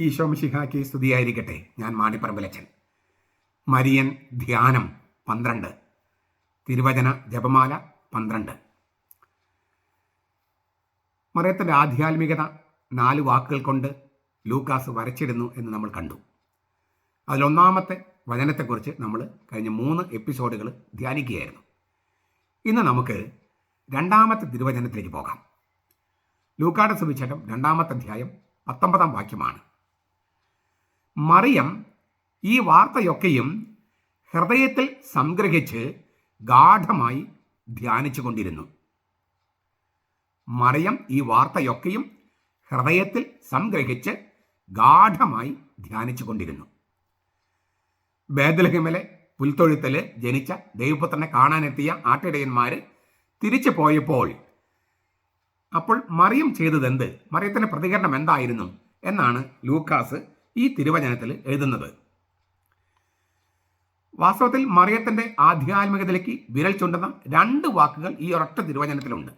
ഈശോ മിശിഹാക്കി സ്തുതിയായിരിക്കട്ടെ. ഞാൻ മാണിപ്പറമ്പിലച്ചൻ. മരിയൻ ധ്യാനം പന്ത്രണ്ട്. തിരുവചന ജപമാല പന്ത്രണ്ട്. മറിയത്തിന്റെ ആധ്യാത്മികത നാല് വാക്കുകൾ കൊണ്ട് ലൂക്കാസ് വരച്ചിടുന്നു എന്ന് നമ്മൾ കണ്ടു. അതിലൊന്നാമത്തെ വചനത്തെക്കുറിച്ച് നമ്മൾ കഴിഞ്ഞ മൂന്ന് എപ്പിസോഡുകൾ ധ്യാനിക്കുകയായിരുന്നു. ഇന്ന് നമുക്ക് രണ്ടാമത്തെ തിരുവചനത്തിലേക്ക് പോകാം. ലൂക്കാട് സുവിശേഷം രണ്ടാമത്തെ അധ്യായം പത്തൊമ്പതാം വാക്യമാണ്. മറിയം ഈ വാർത്തയൊക്കെയും ഹൃദയത്തിൽ സംഗ്രഹിച്ച് ഗാഠമായി ധ്യാനിച്ചു കൊണ്ടിരുന്നു മറിയം ഈ വാർത്തയൊക്കെയും ഹൃദയത്തിൽ സംഗ്രഹിച്ച് ഗാഠമായി ധ്യാനിച്ചു കൊണ്ടിരുന്നു ബേദലഹിമലെ പുൽത്തൊഴുത്തിൽ ജനിച്ച ദൈവപുത്രനെ കാണാനെത്തിയ ആട്ടിടയന്മാർ തിരിച്ചു പോയപ്പോൾ അപ്പോൾ മറിയം ചെയ്തതെന്ത്? മറിയത്തിന്റെ പ്രതികരണം എന്തായിരുന്നു? എന്നാണ് ലൂക്കാസ് ഈ തിരുവചനത്തിൽ എഴുതുന്നത്. വാസ്തവത്തിൽ മറിയത്തിന്റെ ആധ്യാത്മികതയിലേക്ക് വിരൽ ചുണ്ടുന്ന രണ്ട് വാക്കുകൾ ഈ ഒരൊറ്റ തിരുവചനത്തിലുണ്ട്.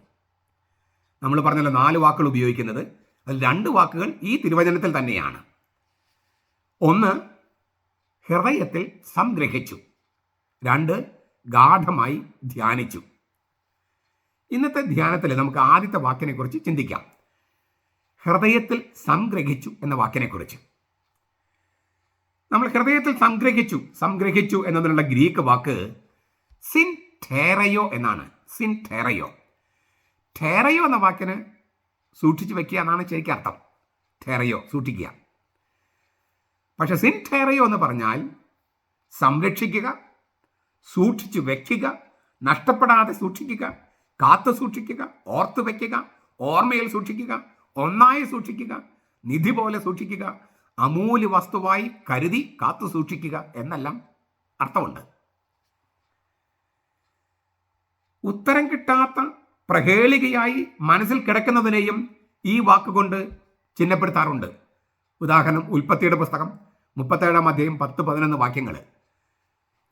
നമ്മൾ പറഞ്ഞല്ലോ നാല് വാക്കുകൾ ഉപയോഗിക്കുന്നത്. അതിൽ രണ്ട് വാക്കുകൾ ഈ തിരുവചനത്തിൽ തന്നെയാണ്. ഒന്ന് ഹൃദയത്തിൽ സംഗ്രഹിച്ചു. രണ്ട് ഗാഠമായി ധ്യാനിച്ചു. ഇന്നത്തെ ധ്യാനത്തിൽ നമുക്ക് ആദ്യത്തെ വാക്കിനെക്കുറിച്ച് ചിന്തിക്കാം. ഹൃദയത്തിൽ സംഗ്രഹിച്ചു എന്ന വാക്കിനെക്കുറിച്ച്. നമ്മൾ ഹൃദയത്തിൽ സംഗ്രഹിച്ചു സംഗ്രഹിച്ചു എന്നതിനുള്ള ഗ്രീക്ക് വാക്ക് സിൻ ഠേറയോ എന്നാണ്. സിൻ ഠേറയോ ഠേറയോ എന്ന വാക്കിന് സൂക്ഷിച്ചു വെക്കുക എന്നാണ് ശരിക്കും അർത്ഥം. ഠേറയോ സൂക്ഷിക്കുക. പക്ഷെ സിൻ ഠേറയോ എന്ന് പറഞ്ഞാൽ സംരക്ഷിക്കുക സൂക്ഷിച്ചു വെക്കുക നഷ്ടപ്പെടാതെ സൂക്ഷിക്കുക കാത്തു സൂക്ഷിക്കുക ഓർത്തു വയ്ക്കുക ഓർമ്മയിൽ സൂക്ഷിക്കുക ഒന്നായി സൂക്ഷിക്കുക നിധി പോലെ സൂക്ഷിക്കുക അമൂല്യ വസ്തുവായി കരുതി കാത്തു സൂക്ഷിക്കുക എന്നെല്ലാം അർത്ഥമുണ്ട്. ഉത്തരം കിട്ടാത്ത പ്രഹേളികയായി മനസ്സിൽ കിടക്കുന്നതിനെയും ഈ വാക്കുകൊണ്ട് ചിഹ്നപ്പെടുത്താറുണ്ട്. ഉദാഹരണം ഉൽപ്പത്തിയുടെ പുസ്തകം മുപ്പത്തേഴാം അധ്യായം പത്ത് പതിനൊന്ന് വാക്യങ്ങൾ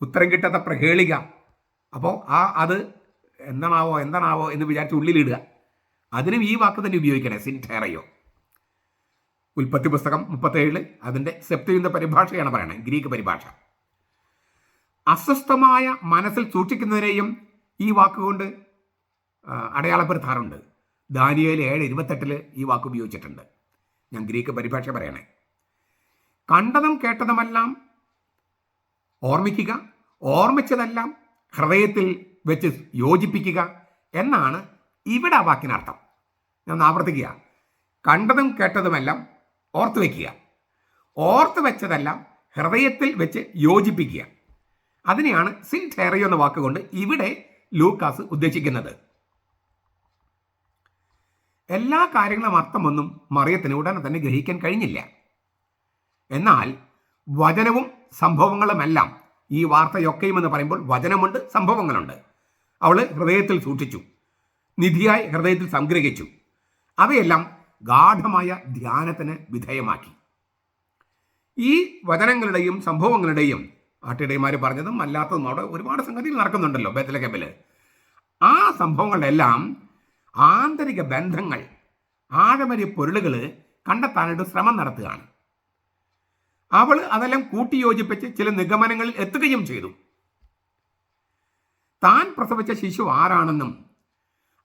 ഉത്തരം കിട്ടാത്ത പ്രഹേളിക അപ്പോൾ ആ അത് എന്താണാവോ എന്താണാവോ എന്ന് വിചാരിച്ച് ഉള്ളിലിടുക. അതിനും ഈ വാക്ക് തന്നെ ഉപയോഗിക്കണേ സിന്റേറയോ ഉൽപ്പത്തി പുസ്തകം മുപ്പത്തേഴിൽ അതിന്റെ സെപ്റ്റുവിന്റെ പരിഭാഷയാണ് പറയുന്നത് ഗ്രീക്ക് പരിഭാഷ. അസ്വസ്ഥമായ മനസ്സിൽ സൂക്ഷിക്കുന്നതിനെയും ഈ വാക്കുകൊണ്ട് അടയാളപ്പെടുത്താറുണ്ട്. ദാനിയയിൽ ഏഴ് ഇരുപത്തെട്ടിൽ ഈ വാക്ക് ഉപയോഗിച്ചിട്ടുണ്ട്. ഞാൻ ഗ്രീക്ക് പരിഭാഷ പറയണേ. കണ്ടതും കേട്ടതുമെല്ലാം ഓർമ്മിക്കുക ഓർമ്മിച്ചതെല്ലാം ഹൃദയത്തിൽ വെച്ച് യോജിപ്പിക്കുക എന്നാണ് ഇവിടെ ആ വാക്കിനർത്ഥം. ഞാൻ ആവർത്തിക്കുക. കണ്ടതും കേട്ടതുമെല്ലാം ഓർത്തു വയ്ക്കുക ഓർത്തു വെച്ചതെല്ലാം ഹൃദയത്തിൽ വെച്ച് യോജിപ്പിക്കുക. അതിനെയാണ് സിൻ ഠേറിയോ എന്ന വാക്കുകൊണ്ട് ഇവിടെ ലൂക്കാസ് ഉദ്ദേശിക്കുന്നത്. എല്ലാ കാര്യങ്ങളും അർത്ഥമൊന്നും മറിയത്തിന് ഉടനെ തന്നെ ഗ്രഹിക്കാൻ കഴിഞ്ഞില്ല. എന്നാൽ വചനവും സംഭവങ്ങളുമെല്ലാം ഈ വാർത്തയൊക്കെയും എന്ന് പറയുമ്പോൾ വചനമുണ്ട് സംഭവങ്ങളുണ്ട്. അവൾ ഹൃദയത്തിൽ സൂക്ഷിച്ചു. നിധിയായി ഹൃദയത്തിൽ സംഗ്രഹിച്ചു. അവയെല്ലാം ഗാഠമായ ധ്യാനത്തിന് വിധേയമാക്കി. ഈ വചനങ്ങളുടെയും സംഭവങ്ങളുടെയും ആട്ടിടയന്മാർ പറഞ്ഞതും അല്ലാത്തതും അവിടെ ഒരുപാട് സംഗതികൾ നടക്കുന്നുണ്ടല്ലോ ബേത്തലക്കെബിൽ ആ സംഭവങ്ങളെല്ലാം ആന്തരിക ബന്ധങ്ങൾ ആഴമരി പൊരുളുകൾ കണ്ടെത്താനായിട്ട് ശ്രമം നടത്തുകയാണ്. അവൾ അതെല്ലാം കൂട്ടിയോജിപ്പിച്ച് ചില നിഗമനങ്ങളിൽ എത്തുകയും ചെയ്തു. താൻ പ്രസവിച്ച ശിശു ആരാണെന്നും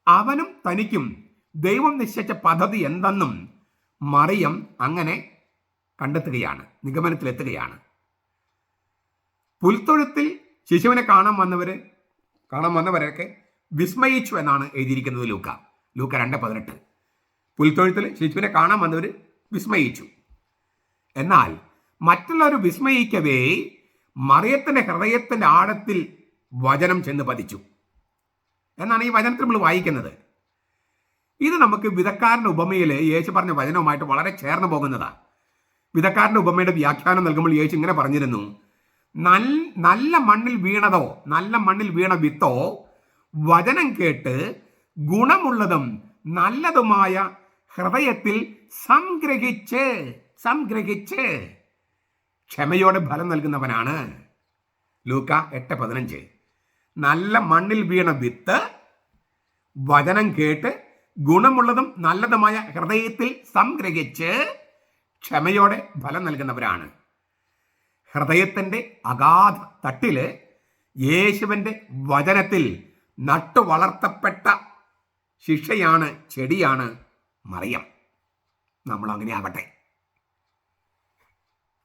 അവനും തനിക്കും ദൈവം നിശ്ചയിച്ച പദ്ധതി എന്തെന്നും മറിയം അങ്ങനെ കണ്ടെത്തുകയാണ് നിഗമനത്തിലെത്തുകയാണ്. പുൽത്തൊഴുത്തിൽ ശിശുവിനെ കാണാൻ വന്നവര് കാണാൻ വന്നവരൊക്കെ വിസ്മയിച്ചു എന്നാണ് എഴുതിയിരിക്കുന്നത് ലൂക്ക. ലൂക്ക രണ്ട് പതിനെട്ട്. പുൽത്തൊഴുത്തിൽ ശിശുവിനെ കാണാൻ വന്നവർ വിസ്മയിച്ചു. എന്നാൽ മറ്റുള്ളവർ വിസ്മയിക്കവേ മറിയത്തിന്റെ ഹൃദയത്തിന്റെ ആഴത്തിൽ വചനം ചെന്ന് പതിച്ചു. എന്നാണ് ഈ വചനത്തിൽ നമ്മൾ വായിക്കുന്നത്. ഇത് നമുക്ക് വിധക്കാരന്റെ ഉപമയിൽ യേശു പറഞ്ഞ വചനവുമായിട്ട് വളരെ ചേർന്ന് പോകുന്നതാണ് വിധക്കാരന്റെ ഉപമയുടെ വ്യാഖ്യാനം നൽകുമ്പോൾ യേശു ഇങ്ങനെ പറഞ്ഞിരുന്നു നല്ല മണ്ണിൽ വീണതോ നല്ല മണ്ണിൽ വീണ വിത്തോ വചനം കേട്ട് ഗുണമുള്ളതും നല്ലതുമായ ഹൃദയത്തിൽ സംഗ്രഹിച്ച് സംഗ്രഹിച്ച്. ക്ഷമയോടെ ഫലം നൽകുന്നവനാണ്. ലൂക്ക എട്ട് പതിനഞ്ച്. നല്ല മണ്ണിൽ വീണ വിത്ത് വചനം കേട്ട് ഗുണമുള്ളതും നല്ലതുമായ ഹൃദയത്തിൽ സംഗ്രഹിച്ച് ക്ഷമയോടെ ഫലം നൽകുന്നവരാണ്. ഹൃദയത്തിന്റെ അഗാധ തട്ടിൽ യേശുവിന്റെ വചനത്തിൽ നട്ടു വളർത്തപ്പെട്ട ശിക്ഷയാണ് ചെടിയാണ് മറിയം. നമ്മൾ അങ്ങനെ ആവട്ടെ.